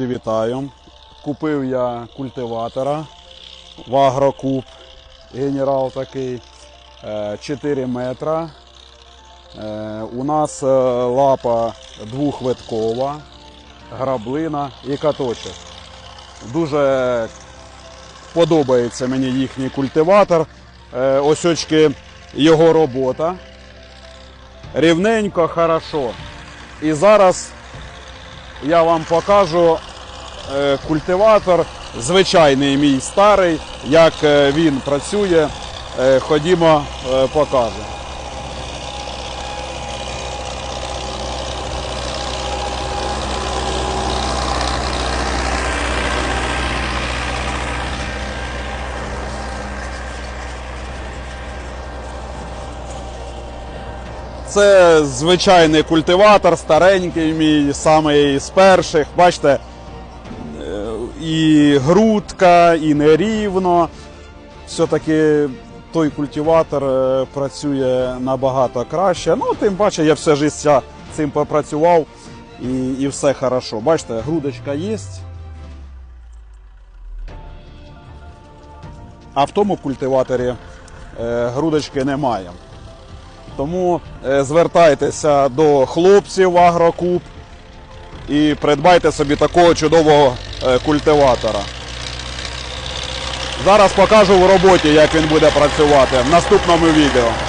Вітаю. Купив я культиватора в Агрокуб. Генерал такий е, 4 метра. Е, У нас е, лапа двохвиткова, граблина і каточок. Дуже подобається мені їхній культиватор. Е, Ось очки його робота. Рівненько, хорошо. І зараз я вам покажу е, культиватор, звичайний мій старий, як е, він працює. Е, Ходімо, е, покажу. Це звичайний культиватор, старенький мій, самий з перших. Бачите, е, і грудка, і нерівно. Все-таки той культиватор е, працює набагато краще. Ну, тим паче, я все життя цим попрацював і, і все хорошо. Бачите, грудочка є. А в тому культиваторі е, грудочки немає. Тому е, звертайтеся до хлопців Агрокуб і придбайте собі такого чудового е, культиватора. Зараз покажу в роботі, як він буде працювати в наступному відео.